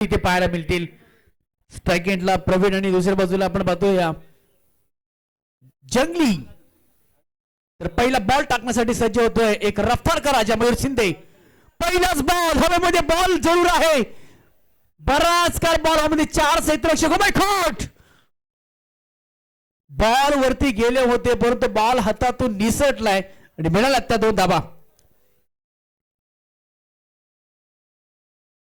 इथे पाहायला मिळतील. स्ट्राईक एंडला प्रवीण आणि दुसऱ्या बाजूला आपण पाहतोया. जंगली. तर पहिला बॉल टाकण्यासाठी सज्ज होतोय एक रफ्तारकर राजा मयूर शिंदे. पहिलाच बॉल हवेमध्ये बॉल जरूर आहे. बराच काळ बॉल हवेमध्ये चार क्षेत्ररक्षक खोट! बॉल वरती गेले होते परंतु बॉल हातातून निसटलाय आणि मिळाला त्या दोन धाबा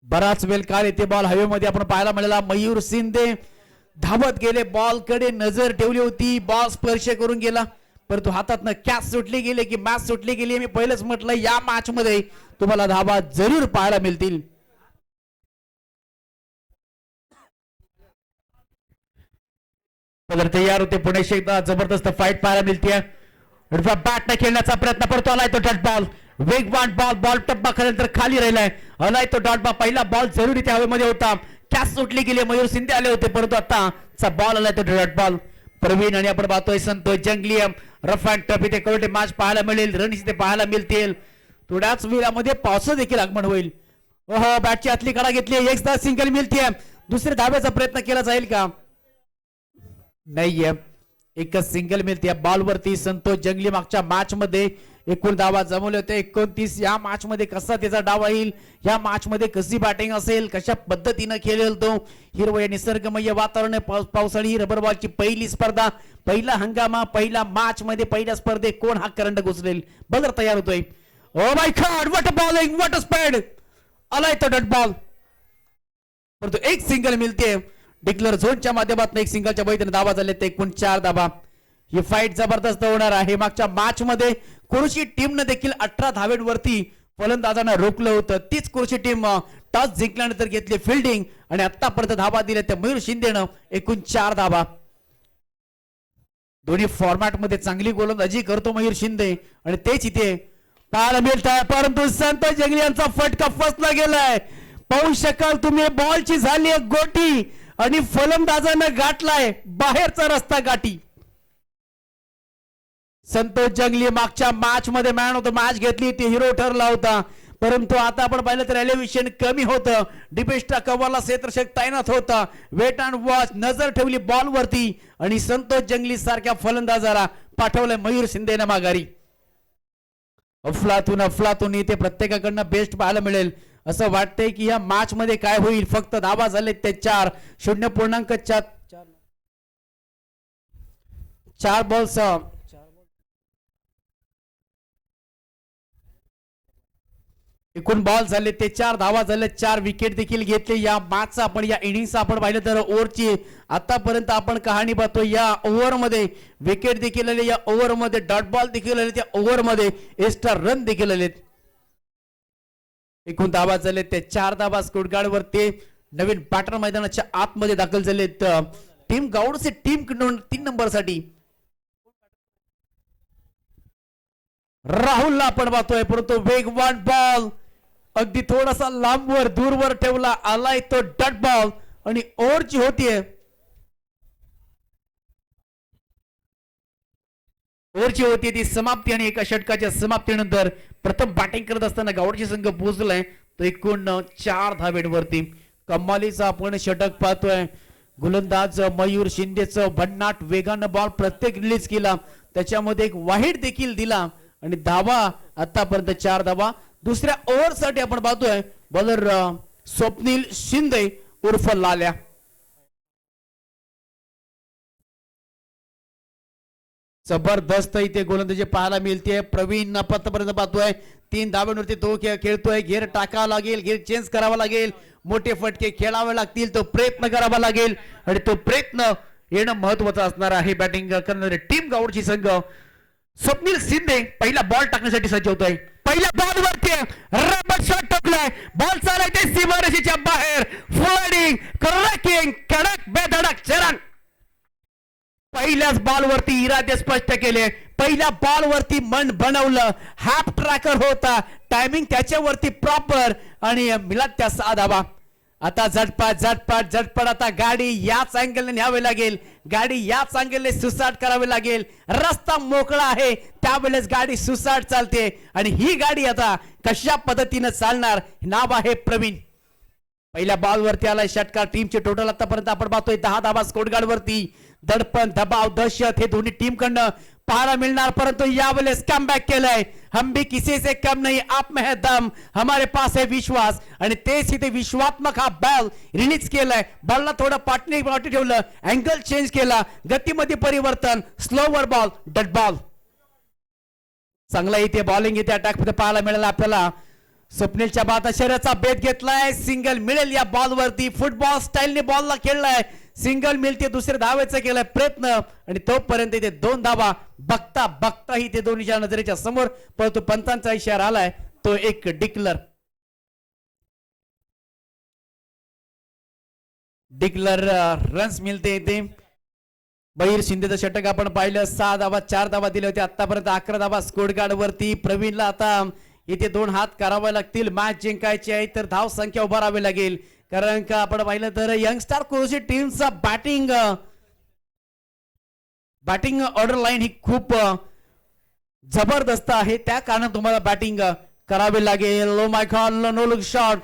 बराच वेळ काल येते बॉल हवेमध्ये. आपण पाहायला मिळाला मयूर शिंदे धावत गेले बॉलकडे नजर ठेवली होती. बॉल स्पर्श करून गेला. परंतु हातातनं कॅच सुटली गेली की मॅच सुटली गेली मी पहिलंच म्हटलं या मॅच मध्ये तुम्हाला धावा जरूर पाहायला मिळतील. तर तयार होते पुणे एकदा जबरदस्त फाईट पाहायला मिळते. बॅट न खेळण्याचा प्रयत्न करतो आलाय तो टट बॉल वेगवान बॉल बॉल टप्पा खाल्यानंतर खाली राहिलाय. अलाय तो डॉट पहिला बॉल जरुरी त्या हवेमध्ये होता. कॅच सुटली गेली मयूर सिंधे आले होते परंतु आता बॉल आलाय तो डॉट बॉल प्रवीण आणि आपण पाहतोय संतोष जंगली रफ अँड टफ इथे कवटे मॅच पाहायला मिळेल? रन्स इथे पाहायला मिळतील. थोड्याच वेळामध्ये पावसा देखील आगमन होईल. ओहो बॅटची आतली कडा घेतली. एकदा सिंगल मिळते दुसऱ्या धाब्याचा प्रयत्न केला जाईल का? नाहीये. एकच सिंगल मिळते बॉलवरती संतोष जंगली मागच्या मॅच मध्ये एकूण धावा जमवले होते. एकोणतीस या मॅच मध्ये कसा त्याचा डावा येईल? या मॅच मध्ये कशी बॅटिंग असेल? कशा पद्धतीनं खेळेल तो? हिरवय निसर्गमय वातावरण आहे, पावसाळी रबर बॉलची पहिली स्पर्धा पहिला हंगामा पहिला मॅच मध्ये पहिल्या स्पर्धेत कोण हा करंट घुसलेल? बदर तयार होतोय. ओ my god what bowling what अ आलाय तो डट बॉल परंतु एक सिंगल मिळते डिक्लर झोनच्या माध्यमातून एक सिंगलच्या बैठकीने दाबा झाले ते एकूण चार दाबा ही फाईट जबरदस्त होणार आहे. मागच्या मॅच मध्ये कुरुशी टीमनं देखील अठरा धावेंवरती फलंदाजांना रोखलं होतं. तीच कुरुशी टीम टॉस जिंकल्यानंतर घेतली फिल्डिंग आणि आतापर्यंत धाबा दिल्या त्या मयूर शिंदेनं एकूण चार धाबा दोन्ही फॉर्मॅटमध्ये चांगली गोलंदाजी करतो मयूर शिंदे. आणि तेच इथे पाहायला मिळत आहे परंतु संत जंगली यांचा फटका फसला गेलाय. पाहू शकाल तुम्ही बॉलची झाली एक गोटी आणि फलंदाजानं गाठलाय बाहेरचा रस्ता गाठी. संतोष जंगली मागच्या मॅच मध्ये मॅन होतो. मॅच घेतली ती हिरो ठरला होता. परंतु आता आपण पाहिलं तर एलिव्हिशन कमी होतं. डिपेस्टा कव्वाला क्षेत्रक्षक तैनात होता. वेट अँड वॉच नजर ठेवली बॉल वरती. आणि संतोष जंगली सारख्या फलंदाजाला पाठवलंय मयूर शिंदेने माघारी. अफलातून अफलातून इथे प्रत्येकाकडनं बेस्ट पाहायला मिळेल. असं वाटतंय की या मॅच मध्ये काय होईल? फक्त धावा झाले ते चार. शून्य पूर्णांक चार. चार बॉल्स एकूण बॉल झाले ते चार धावा झाले चार विकेट देखील घेतले. या मॅचचा आपण या इनिंगचा आपण पाहिलं तर ओव्हरची. आतापर्यंत आपण कहाणी पाहतो या ओव्हरमध्ये विकेट देखील आले या ओव्हरमध्ये डॉट बॉल देखील आले त्या ओव्हरमध्ये एक्स्ट्रा रन देखील आलेत. एकूण धावा झाले ते चार धावा स्कोटगार्डवर ते नवीन बॅटर मैदानाच्या आतमध्ये दाखल झालेत. टीम गाऊडचे टीम तीन नंबरसाठी राहुलला आपण पाहतोय परंतु वेगवान बॉल अगदी थोडासा लांबवर दूरवर ठेवला आलाय तो डट बॉल आणि ओव्हरची होतीये ओव्हरची होती ती समाप्ती आणि एका षटकाच्या समाप्तीनंतर प्रथम बॅटिंग करत असताना गावडची संघ पोहोचलाय. तो एकूण चार धावेंवरती. कमालीचा आपण षटक पाहतोय. गोलंदाज मयूर शिंदेचं भन्नाट वेगानं बॉल प्रत्येक रिलीज केला. त्याच्यामध्ये एक वाईट देखील दिला. आणि धावा आतापर्यंत चार धावा. दुसऱ्या ओव्हरसाठी आपण पाहतोय बॉलर स्वप्नील शिंदे उर्फ लाल्या. जबरदस्त इथे गोलंदाजी पाहायला मिळते. प्रवीण पत्तापर्यंत पाहतोय. तीन धाव्यांवरती तो खेळ खेळतोय. घेर टाकावा लागेल. घेर चेंज करावा लागेल. मोठे फटके खेळावे लागतील. तो प्रयत्न करावा लागेल. आणि तो प्रयत्न येणं महत्वाचं असणार आहे. बॅटिंग करणारे टीम गावडची संघ. स्वप्नील शिंदे पहिला बॉल टाकण्यासाठी सज्ज होतोय. पहिल्या बॉल वरती रबर शॉट टोकलाय बॉल चालायचे सीमारेषेच्या बाहेर. फ्लडिंग क्रॅकिंग कडक बेधडक चरण. पहिल्याच बॉल वरती इरादे स्पष्ट केले. पहिल्या बॉल वरती मन बनवलं. हाफ ट्रॅकर होता. टायमिंग त्याच्यावरती प्रॉपर आणि मिला त्या साधावा आता झटपट झटपट झटपट आता गाडी याच अँगलने न्यावी लागेल. गाडी याच अँगलने सुसाट करावी लागेल. रस्ता मोकळा आहे त्यावेळेस गाडी सुसाट चालते. आणि ही गाडी आता कशा पद्धतीनं चालणार नाव आहे प्रवीण. पहिल्या बॉल वरती आलाय षटकार टीमचे टोटल आतापर्यंत आपण पाहतोय दहा धाबा स्कोटगार्ड वरती. दडपण दबाव दहशत हे दोन्ही टीम कडनं पाहायला मिळणार परंतु यावेळेस कम बॅक केलंय. हम भी किसी से कम नहीं आप में है दम. हमारे पास है विश्वास. आणि तेच इथे विश्वात्मक हा बॉल रिलीज केलाय. बॉलला थोडं पाटणी पाठी ठेवलं अँगल चेंज केला गतीमध्ये परिवर्तन स्लोवर बॉल डट बॉल चांगला इथे बॉलिंग इथे अटॅकमध्ये पाहायला मिळेल आपल्याला. स्वप्नीलच्या बाता शरीराचा बेत घेतलाय. सिंगल मिळेल या बॉल वरती. फुटबॉल स्टाईलने बॉलला खेळलाय. सिंगल मिळते दुसऱ्या धावेचा केलाय प्रयत्न. आणि तोपर्यंत इथे दोन धावा. बघता बघता ही ते दोन्हीच्या नजरेच्या समोर परंतु पंतांचा इशारा आलाय तो एक डिक्लर. डिक्लर रन्स मिळते इथे. बहीर शिंदेचं षटक आपण पाहिलं. सहा धावा चार धावा दिले होते आतापर्यंत अकरा धावा स्कोडगार्ड वरती प्रवीणला आता इथे दोन हात करावे लागतील. मॅच जिंकायची आहे तर धाव संख्या उभारावी लागेल. कारण का? आपण पाहिलं तर यंगस्टार क्रोशी टीमचा बॅटिंग बॅटिंग ऑर्डर लाईन ही खूप जबरदस्त आहे. त्या कारण तुम्हाला बॅटिंग करावी लागेल. लो माय लो नो लुक शॉट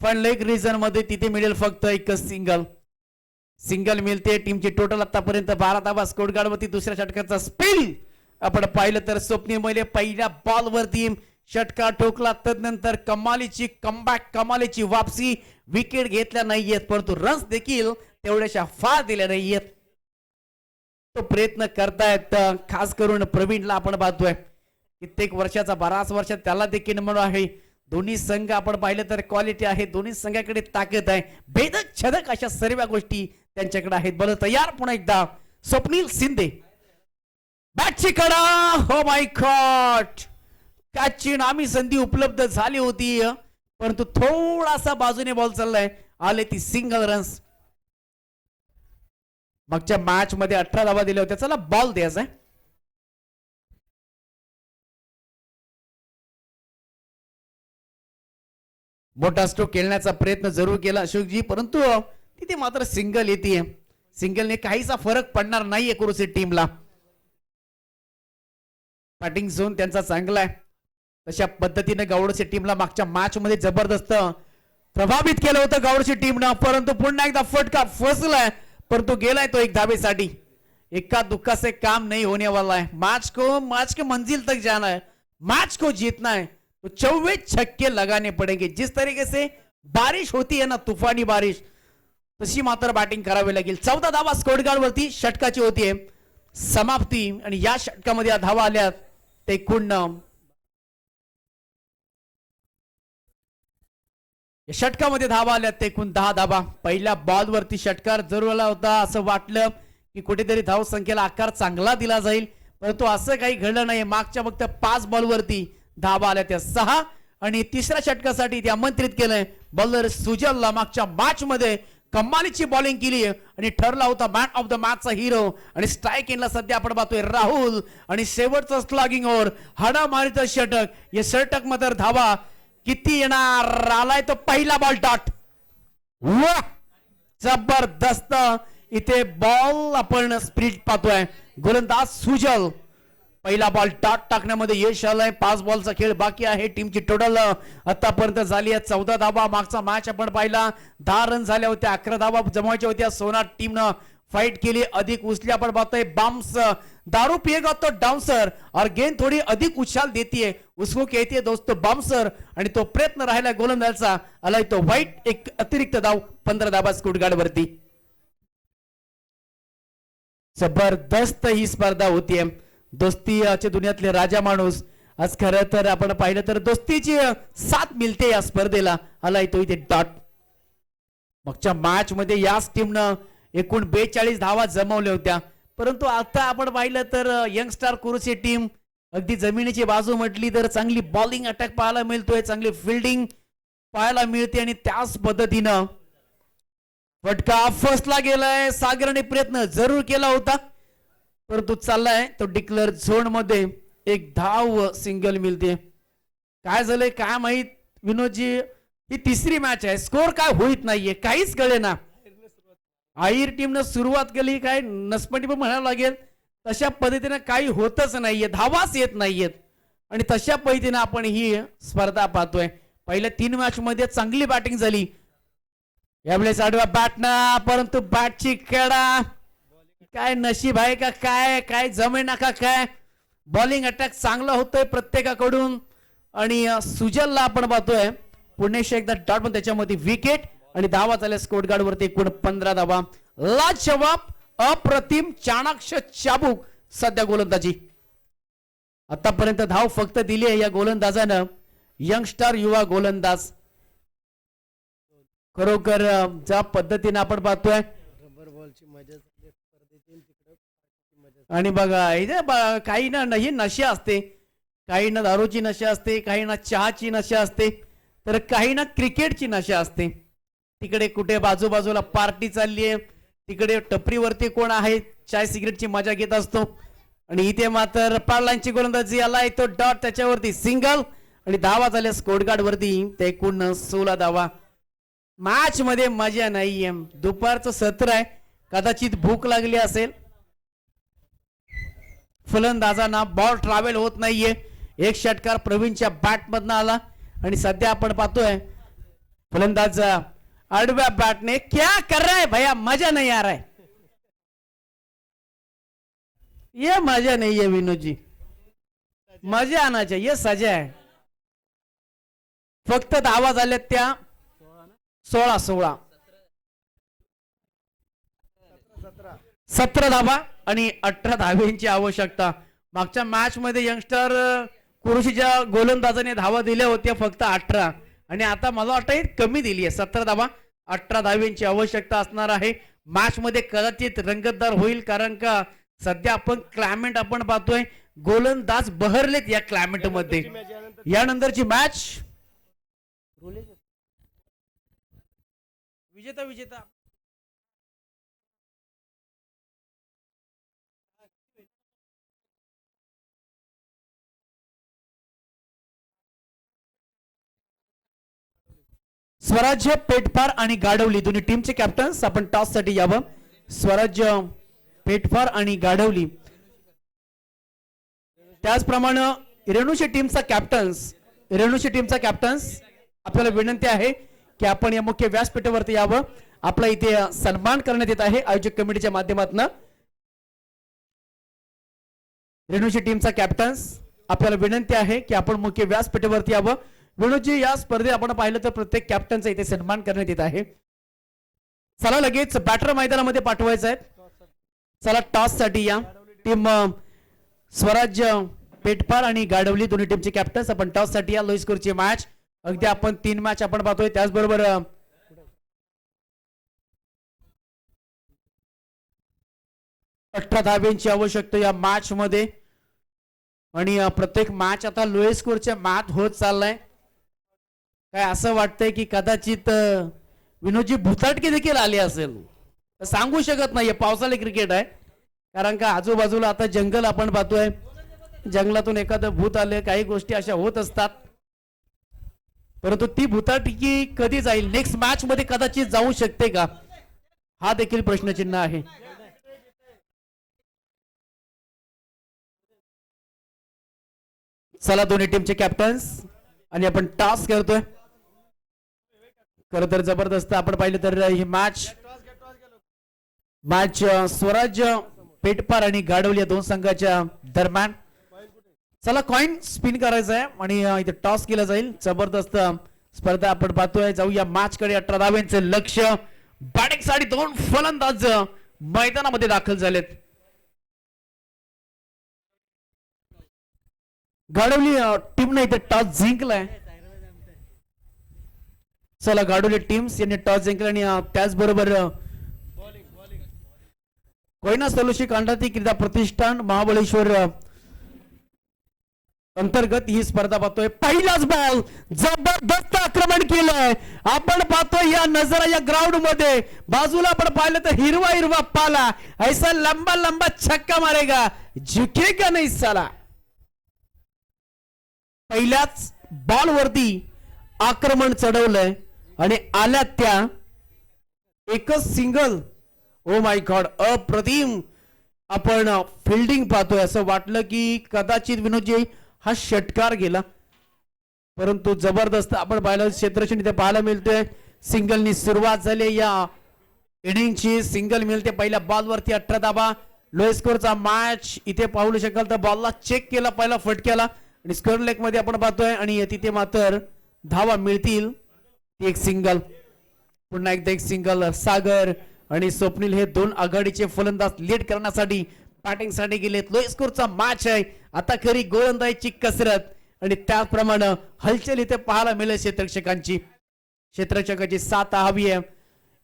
पण लेग रिझनमध्ये तिथे मिळेल फक्त एकच सिंगल सिंगल मिळते. टीमची टोटल आतापर्यंत बारा धावा स्कोर वरती दुसऱ्या षटकाचा स्पिल आपण पाहिलं तर स्वप्नी मैले पहिल्या बॉल षटका ठोकला तदनंतर कमालीची कमबॅक कमालीची वापसी विकेट घेतल्या नाहीयेत परंतु रन्स देखील तेवढ्याशा फार दिल्या नाहीयेत. तो प्रयत्न करतायत खास करून प्रवीणला आपण पाहतोय. कित्येक वर्षाचा बराच वर्ष त्याला देखील म्हणून आहे. दोन्ही संघ आपण पाहिलं तर क्वालिटी आहे. दोन्ही संघाकडे ताकद आहे. भेदक छदक अशा सर्व गोष्टी त्यांच्याकडे आहेत. बरं तयार पुन्हा एकदा. स्वप्नील शिंदे. बॅटची कडा हो माय गॉड त्याची नामी संधी उपलब्ध झाली होती परंतु थोडासा बाजूने बॉल चाललाय. आले ती सिंगल रन्स मागच्या मॅच मध्ये अठरा धावा दिल्या होत्या. चला बॉल द्यायचा आहे मोठा स्ट्रोक खेळण्याचा प्रयत्न जरूर केला अशोकजी परंतु तिथे मात्र सिंगल येते सिंगलने काहीसा फरक पडणार नाहीये कुरुसी टीमला बॅटिंग झोन त्यांचा चांगला आहे. तशा पद्धतीने गावडची टीमला मागच्या मॅच मध्ये जबरदस्त प्रभावित केलं होतं गावडची टीमनं. परंतु पुन्हा एकदा फटका फसलाय. परंतु गेलाय तो एक धाबेसाठी इक्का दुक्का से काम नहीं होने वाला है मैच को मैच के मंजिल तक जाना है मैच को जीतना है तो चौवे छक्के लगाने पड़ेंगे. जिस तरीके से बारिश होती है ना तूफानी बारिश तशी मात्र बॅटिंग करावी लागेल. चौदा धावा स्कोरगार्ड वरती षटकाची होतीये समाप्ती आणि या षटकामध्ये या धावा आल्यात. ते एकूण या षटकामध्ये धावा आल्यात ते एकूण दहा धावा. पहिल्या बॉलवरती षटकार जरूर आला होता असं वाटलं की कुठेतरी धाव संख्येला आकार चांगला दिला जाईल. परंतु असं काही घडलं नाही. मागच्या फक्त पाच बॉलवरती धावा आल्या त्या सहा. आणि तिसऱ्या षटकासाठी ते आमंत्रित केलंय बॉलर सुजलला. मागच्या मॅच मध्ये कमालीची बॉलिंग केली आणि ठरला होता मॅन ऑफ द मॅचचा हिरो आणि स्ट्राईक इनला सध्या आपण पाहतोय राहुल. आणि शेवटचं स्लॉगिंग ओव्हर हाडा षटक. या षटकमध्ये धावा किती येणार? आलाय तो पहिला बॉल डॉट वा! जबरदस्त. इथे बॉल आपण स्प्रिट पाहतोय. गोलंदाज सुजल. पहिला बॉल डॉट टाकण्यामध्ये यश आलंय. पाच बॉलचा खेळ बाकी आहे. टीमची टोटल आतापर्यंत झाली आहे. चौदा धावा. मागचा मॅच आपण पाहिला. दहा रन झाल्या होत्या. अकरा धावा जमवायच्या होत्या. सोनार टीमनं फाइट केली अधिक उचली आपण पाहतोय बाम्स दारू पिएगा तो डाउन्सर और गेंद थोडी अधिक उछाल देतीये. उसको कहती है दोस्तों बाउंसर आणि तो प्रयत्न राहिला गोलंदाजचा. आलाय तो वाईट एक अतिरिक्त धाव पंधरा धाबा स्कुटगार्ड वरती जबरदस्त ही स्पर्धा होतीये दोस्तीच्या दुनियातले राजा माणूस. आज खरं तर आपण पाहिलं तर दोस्तीची साथ मिळते या स्पर्धेला. आलाय तो इथे डॉट. मागच्या मॅच मध्ये याच टीमनं एकूण बेचाळीस धावा जमवल्या होत्या. परंतु आता आपण पाहिलं तर यंगस्टार कुरुची टीम अगदी जमिनीची बाजू म्हटली तर चांगली बॉलिंग अटॅक पाहायला मिळतोय चांगली फिल्डिंग पाहायला मिळते आणि त्याच पद्धतीनं फटका फर्स्टला गेलाय. सागरने प्रयत्न जरूर केला होता परंतु चाललाय. तो डिक्लेअर झोनमध्ये एक धाव सिंगल मिळते. काय झालंय काय माहीत? विनोदजी ही तिसरी मॅच आहे. स्कोर काय होईत नाहीये काहीच कळे ना आईर टीमनं सुरुवात केली काय नसपटी पण म्हणावं लागेल. तशा पद्धतीनं काही होतच नाहीये धावाच येत नाहीयेत. आणि तशा पद्धतीनं आपण ही स्पर्धा पाहतोय. पहिल्या तीन मॅच मध्ये चांगली बॅटिंग झाली. यावेळेस आडवा बॅटना परंतु बॅटची खेळा. काय नशीब आहे का काय? काय जमेना का काय? बॉलिंग अटॅक चांगला होतोय प्रत्येकाकडून. आणि सुजलला आपण पाहतोय. पुण्याशी एकदा डॉट पण त्याच्यामध्ये विकेट आणि धावा झाल्या स्कोर गार्ड वरती एकूण पंधरा धावा लाजवाब अप्रतिम चाणाक्ष चाबूक सध्या गोलंदाजी. आतापर्यंत धाव फक्त दिली आहे या गोलंदाजानं. यंगस्टार युवा गोलंदाज. खरोखर ज्या पद्धतीने आपण पाहतोय. आणि बघा इथे काही ना ही नशा असते. काही ना दारूची नशा असते काही ना चहाची नशा असते. तर काही ना क्रिकेटची नशा असते. तिकडे कुठे बाजूबाजूला पार्टी चालली आहे. तिकडे टपरीवरती कोण आहे? चाय सिगरेटची मजा घेत असतो. आणि इथे मात्र पाडलांची गोलंदाजी आलाय. तो डॉट त्याच्यावरती सिंगल. आणि धावा झाल्या स्कोडगार्ड वरती. ते एकूण सोळा धावा. मॅच मध्ये मजा नाहीये दुपारचं सत्र आहे. कदाचित भूक लागली असेल. फलंदाजांना बॉल ट्रॅव्हल होत नाहीये. एक षटकार प्रवीणच्या बॅट मधनं आला. आणि सध्या आपण पाहतोय. फलंदाज आडव्या बाटने क्या कर रहा है भैया? मजा नहीं आ रहा है। ये मजा नहीं है विनोद जी। मजा आना चाहिए ये सजा है। फक्त धावा झाल्यात त्या सोळा सोळा। सतरा धावा आणि अठरा धाव्यांची आवश्यकता. मागच्या मॅच मध्ये यंगस्टर कुरुशीच्या गोलंदाजाने धावा दिल्या होत्या फक्त अठरा. आणि आता मला वाटतं कमी दिली आहे सतरा धावा. अठरा धाव्यांची आवश्यकता असणार आहे. मॅच मध्ये कदाचित रंगतदार होईल कारण का सध्या आपण क्लायमेट आपण पाहतोय गोलंदाज बहरलेत या क्लायमेटमध्ये. यानंतरची मॅच विजेता विजेता. स्वराज्य पेटफार आणि गाडवली दोन्ही टीमचे कॅप्टन्स आपण टॉससाठी यावं. स्वराज्य पेटफार आणि गाडवली त्याचप्रमाणे रेणूशी टीमचा कॅप्टन्स रेणूशी टीमचा कॅप्टन्स आपल्याला विनंती आहे की आपण या मुख्य व्यासपीठावरती यावं. आपला इथे सन्मान करण्यात येत आहे आयोजक कमिटीच्या माध्यमातून. रेणूशी टीमचा कॅप्टन्स आपल्याला विनंती आहे की आपण मुख्य व्यासपीठावरती यावं. विनोदजी या स्पर्धेत आपण पाहिलं तर प्रत्येक कॅप्टनचा इथे सन्मान करण्यात येत आहे. चला लगेच बॅटर मैदानामध्ये पाठवायचं आहे. चला टॉससाठी या टीम स्वराज्य पेटपार आणि गाडवली दोन्ही टीमचे कॅप्टन्स आपण टॉससाठी या लोईस स्कोरची मॅच अगदी आपण तीन मॅच आपण पाहतोय. त्याचबरोबर अठरा धाब्यांची आवश्यकता या मॅच मध्ये. आणि प्रत्येक मॅच आता लोएस्ट स्कोरच्या मॅच होत चाललाय. काय असं वाटतंय की कदाचित विनोदजी भुताटके देखील आली असेल? सांगू शकत नाहीये पावसाळी क्रिकेट आहे. कारण का आजूबाजूला आता जंगल आपण पाहतोय. जंगलातून एखादं भूत आले काही गोष्टी अशा होत असतात. परंतु ती भूताटकी कधी जाईल? नेक्स्ट मॅच मध्ये कदाचित जाऊ शकते का? हा देखील प्रश्नचिन्ह आहे. चला दोन्ही टीमचे कॅप्टन्स आणि आपण टास्क करतोय. खर तर जबरदस्त. आपण पाहिलं तर ही मॅच मॅच स्वराज्य पेटपार आणि गाडवली या दोन संघाच्या दरम्यान. चला कॉइन स्पिन करायचा आहे आणि इथे टॉस केला जाईल. जबरदस्त स्पर्धा आपण पाहतोय. जाऊया मॅच कडे. अठरा धाव्यांचे लक्ष. बॅटिंगसाठी दोन फलंदाज मैदानामध्ये दाखल झालेत. गाडवली टीमने इथे टॉस जिंकलाय. चला गाडोले टीम्स यांनी टॉस जिंकला आणि त्याचबरोबर कोयना सलोशी कांडाती क्रीडा प्रतिष्ठान महाबळेश्वर अंतर्गत ही स्पर्धा पाहतोय. पहिलाच बॉल जबरदस्त आक्रमण केलंय. आपण पाहतोय या नजरा या ग्राउंडमध्ये. बाजूला आपण पाहिलं तर हिरवा हिरवा पाला. ऐसा लंबा लंबा छक्का मारेगा. झुकेगा नाही साला. पहिल्याच बॉल वरती आक्रमण चढवलंय. आणि आल्या त्या एकच सिंगल ओ माय गॉड अप्रतिम आपण फिल्डिंग पाहतोय. असं वाटलं की कदाचित विनोदजी हा षटकार गेला. परंतु जबरदस्त आपण पाहिलं क्षेत्रक्षण इथे पाहायला मिळतोय. सिंगलनी सुरुवात झाली या इनिंगची सिंगल मिळते पहिल्या बॉलवरती अठरा धाबा लो स्कोरचा मॅच इथे पाहू शकाल तर बॉलला चेक केला पहिला फटक्याला. आणि स्कोर लेगमध्ये आपण पाहतोय आणि तिथे मात्र धावा मिळतील. एक सिंगल. पुन्हा एकदा एक सिंगल. सागर आणि स्वप्नील हे दोन आघाडीचे फलंदाज लीड करण्यासाठी बॅटिंगसाठी गेलेत. लो स्कोरचा मॅच आहे. आता खरी गोलंदाजीची कसरत. आणि त्याचप्रमाणे हलचल इथे पाहायला मिळेल क्षेत्रक्षकांची. क्षेत्रक्षकाची सात हवी आहे.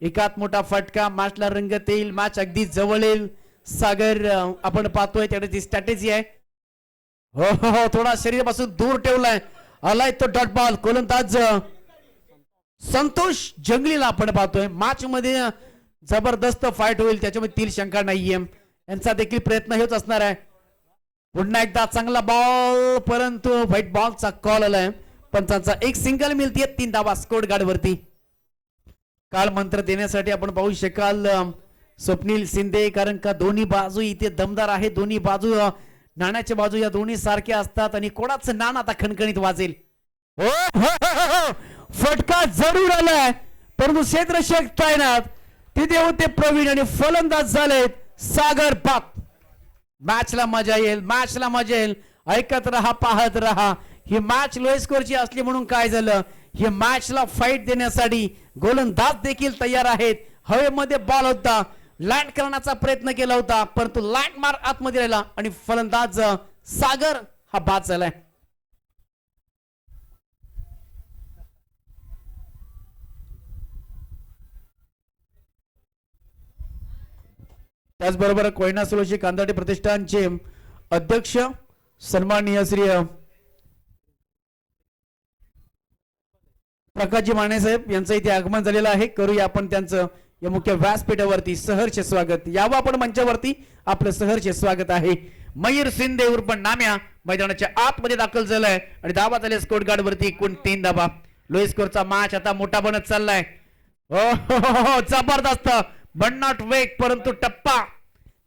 एकात मोठा फटका. मॅचला रंगत येईल मॅच अगदी जवळ येईल. सागर आपण पाहतोय त्याकडे ती स्ट्रॅटेजी आहे. हो हो हो थोडा शरीरापासून दूर ठेवलाय. आलाय तो डॉट बॉल गोलंदाज संतोष जंगलीला आपण पाहतोय. मार्च मध्ये जबरदस्त फाईट होईल त्याच्यामध्ये तील शंका नाहीये. यांचा देखील प्रयत्न हेच असणार आहे. पुन्हा एकदा चांगला बॉल परंतु व्हाईट बॉलचा कॉल आलाय. पंचांचा एक सिंगल मिळतीये तीन धावा स्कोर गार्ड वरती. काल मंत्र देण्यासाठी आपण पाहू शकाल स्वप्नील शिंदे कारण का दोन्ही बाजू इथे दमदार आहे. दोन्ही बाजू नाण्याच्या बाजू या दोन्ही सारख्या असतात आणि कोणाचं नाण आता खणखणीत वाजेल? हो. हो, हो, हो फटका जरूर आलाय. परंतु क्षेत्ररक्षक तैनात तिथे होते प्रवीण आणि फलंदाज झालेत सागर पाक मॅचला मजा येईल मॅचला मजा येईल. ऐकत राहा पाहत राहा. ही मॅच लो स्कोरची असली म्हणून काय झालं? ही मॅचला फाईट देण्यासाठी गोलंदाज देखील तयार आहेत. हवेमध्ये बॉल होता. लँड करण्याचा प्रयत्न केला होता. परंतु लँड मार आतमध्ये राहिला आणि फलंदाज सागर हा बाद झालाय. त्याचबरोबर कोयना सुरक्षी कांदाटे प्रतिष्ठानचे अध्यक्ष सन्माननीय श्री प्रकाशजी माने साहेब यांचं इथे आगमन झालेलं आहे. करूया आपण त्यांचं या मुख्य व्यासपीठावरती सहर्ष स्वागत. यावं आपण मंचावरती आपलं सहर्ष स्वागत आहे. मयूर शिंदे उर्फ नाम्या मैदानाच्या आतमध्ये दाखल झालाय आणि दाबा झाले स्कोर गार्ड वरती एकूण तीन धाबा लो स्कोरचा मॅच आता मोठा बनत चाललाय. हो हो, हो, हो, जबरदस्त. बट वेग परंतु टप्पा.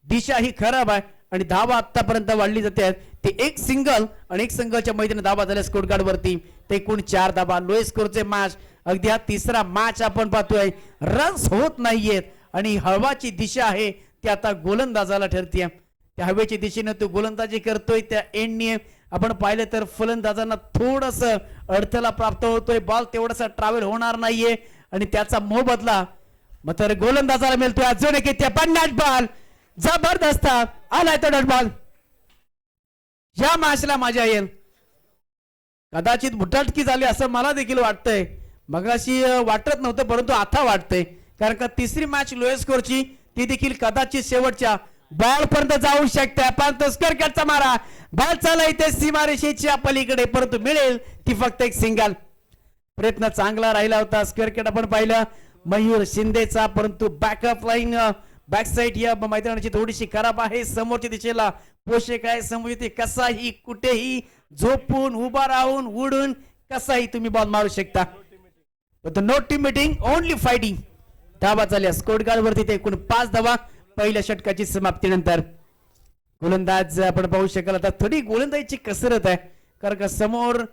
दिशा ही खराब आहे आणि धावा आतापर्यंत वाढली जाते. आहेत. ते एक सिंगल आणि एक सिंगलच्या मैदानात धावा झाल्या स्कोर कार्ड वरती ते एकूण चार धाबा लोएस स्कोरचे मॅच अगदी हा तिसरा मॅच आपण पाहतोय. रन्स होत नाहीयेत आणि हवाची दिशा आहे ती आता गोलंदाजाला ठरते त्या हवेच्या दिशेने तो गोलंदाजी करतोय. त्या एंडने आपण पाहिलं तर फलंदाजांना थोडस अडथळा प्राप्त होतोय. बॉल तेवढासा ट्रॅव्हल होणार नाहीये आणि त्याचा मोबदला मग तर गोलंदाजाला मिळतोय अजून एक येते पण बॉल. जबरदस्त. आलाय तो डॉट बॉल या मॅचला मजा येईल कदाचित बुटाटकी झाली असं मला देखील वाटतंय. मगाशी वाटत नव्हतं परंतु आता वाटतंय. कारण का तिसरी मॅच लोएस्ट स्कोरची ती देखील कदाचित शेवटच्या बॉल पर्यंत जाऊ शकते. पण तस्कर कटचा मारा. बॉल चाला इथे सीमारेषेच्या पलीकडे. परंतु मिळेल ती फक्त एक सिंगल प्रयत्न चांगला राहिला होता. स्क्वेअर आपण पाहिलं. मयूर शिंदेचा परंतु बॅकअप लाईन बॅक साईड या मैदानाची थोडीशी खराब आहे. समोरच्या दिशेला पोषक आहे. समोर ते कसाही कुठेही झोपून उभा राहून उडून कसाही तुम्ही बॉल मारू शकता. No team meeting only fighting धाबा चालल्या स्कोट गार्ड वरती ते एकूण पाच धावा. पहिल्या षटकाची समाप्तीनंतर गोलंदाज आपण पाहू शकाल. आता थोडी गोलंदाजीची कसरत आहे. कारण का समोर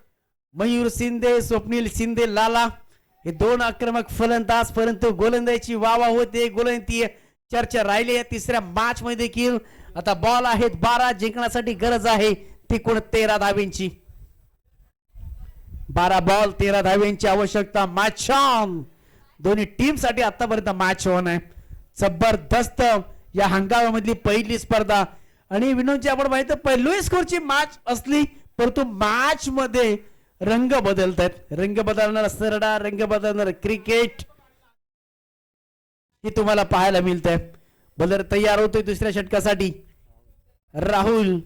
मयूर शिंदे स्वप्नील शिंदे लाला हे दोन आक्रमक फलंदाज परंतु गोलंदाजीची वावा होते. गोलंदी चर्चा राहिली आहे. तिसऱ्या मॅच मध्ये देखील आता बॉल आहेत. बारा जिंकण्यासाठी गरज आहे. ती कोण तेरा धावेंची. बारा बॉल तेरा धावेंची आवश्यकता. मॅच ऑन दोन्ही टीमसाठी आतापर्यंत मॅच ऑन आहे. जबरदस्त या हंगामामधली पहिली स्पर्धा. आणि विनोदची आपण माहिती पहिली स्कोरची मॅच असली परंतु मॅच मध्ये रंग बदलत आहेत रंग बदलणार सरडा रंग बदलणार क्रिकेट हे तुम्हाला पाहायला मिळत आहे बॉलर तयार होतोय दुसऱ्या षटकासाठी. राहुल.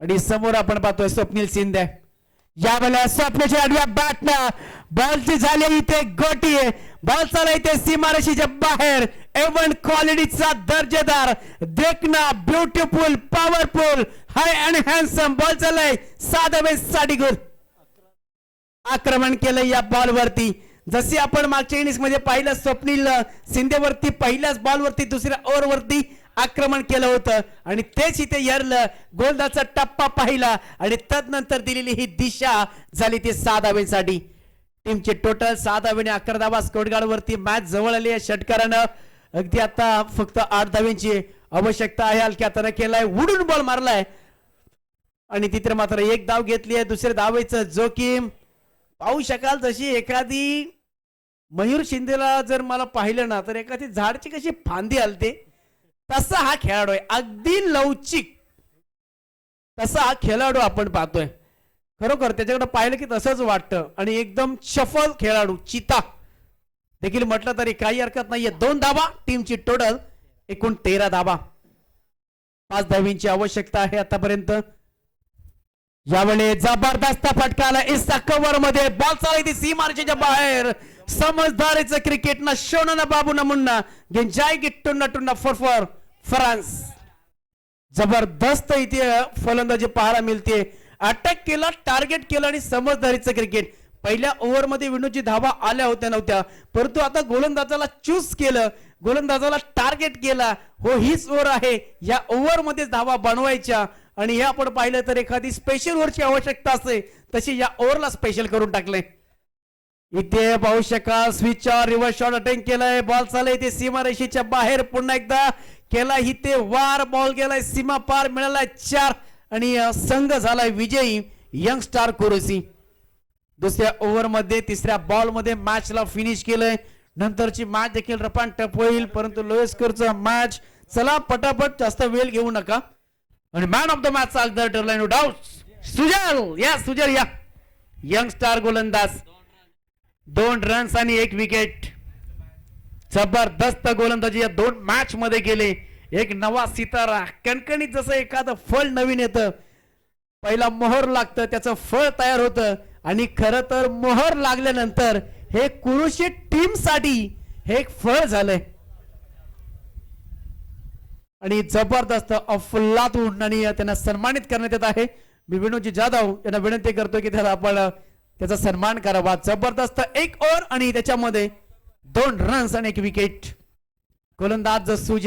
आणि समोर आपण पाहतोय स्वप्नील शिंदे. या वेळेला स्वप्नाच्या आडव्या बॅटनं बॉलची झाली इथे गोटी. बॉल चालू इथे सीमारशीच्या बाहेर. एवन क्वालिटीचा दर्जेदार. देखना beautiful powerful high and handsome ball चाललाय साधा साडी साठी आक्रमण केलं या बॉलवरती. जसे आपण मागच्या इनिंग्समध्ये पाहिलं स्वप्नील शिंदेवरती पहिल्याच बॉलवरती दुसऱ्या ओव्हरवरती आक्रमण केलं होतं. आणि तेच इथे यरलं गोलदाचा टप्पा पाहिला आणि तदनंतर दिलेली ही दिशा झाली ती सहा धावेसाठी टीमचे टोटल सहा धावेने अकरा धावा स्कोटगाडवरती मॅच जवळ आली आहे षटकारानं. अगदी आता फक्त आठ धाव्यांची आवश्यकता आहे. हलक्या हाताने केलाय उडून बॉल मारलाय. आणि तिथे मात्र एक धाव घेतली आहे. दुसऱ्या धावेचं जोखीम पाहू शकाल जशी एखादी मयूर शिंदेला जर मला पाहिलं ना तर एखादी झाडची कशी फांदी हलते तसा हा खेळाडू आहे. अगदी लवचिक. तसा हा खेळाडू आपण पाहतोय. खरोखर त्याच्याकडे पाहिलं की तसंच वाटतं. आणि एकदम शफल खेळाडू चिता. देखील म्हटलं तरी काही हरकत नाहीये. दोन धाबा टीमची टोटल एकूण तेरा धाबा पाच धावींची आवश्यकता आहे आतापर्यंत. यावेळी जबरदस्त फटका आला इसा कव्हरमध्ये बॉल चालली सीमारेषेच्या बाहेर. समजदारीचं क्रिकेट ना शोन ना बाबू ना मुन्ना. गेंजाय गिट्टुन्ना टुन्ना फॉर फॉर फ्रान्स. जबरदस्त इथे फलंदाजी पाहायला मिळते. अटॅक केला टार्गेट केलं आणि समजदारीचं क्रिकेट पहिल्या ओव्हरमध्ये विनोदची धावा आल्या होत्या नव्हत्या. परंतु आता गोलंदाजाला चूज केलं. गोलंदाजाला टार्गेट केला. हो हीच ओव्हर आहे. या ओव्हरमध्येच धावा बनवायच्या. आणि हे आपण पाहिलं तर एखादी स्पेशल ओव्हरची आवश्यकता असते तशी या ओव्हरला स्पेशल करून टाकले. इथे पाहू शकाल स्विचवर रिव्हर्स शॉट अटेम्प्ट केलाय. बॉल चालय इथे सीमारेषेच्या बाहेर. पुन्हा एकदा केला इथे वार. बॉल गेलाय सीमा पार. मिळालाय चार. आणि संघ झालाय विजयी. यंग स्टार कुरुसी. दुसऱ्या ओव्हरमध्ये तिसऱ्या बॉलमध्ये मॅचला फिनिश केलंय. नंतरची मॅच देखील रपान टप होईल परंतु लोएस्करचा मॅच चला पटापट जास्त वेळ घेऊ नका. आणि मॅन ऑफ द मॅच अगदर ठरलाय नो डाऊट सुजल या सुजल या. यंग स्टार गोलंदाज. दोन रन्स आणि एक विकेट जबरदस्त गोलंदाजी या दोन मॅच मध्ये गेले एक नवा सितारा. कणकणीत जसं एखादं फळ नवीन येतं. पहिला मोहर लागतं त्याचं फळ तयार होतं. आणि खरं तर मोहर लागल्यानंतर हे कुरुशी टीमसाठी हे एक फळ झालंय. आणि जबरदस्त अफलातून आणि त्यांना सन्मानित करण्यात येत आहे. मी विनोदजी जाधव यांना विनंती करतो की त्याला आपण त्याचा सन्मान करावा. जबरदस्त एक ओव्हर आणि त्याच्यामध्ये दोन रन्स आणि एक विकेट गोलंदाज सुज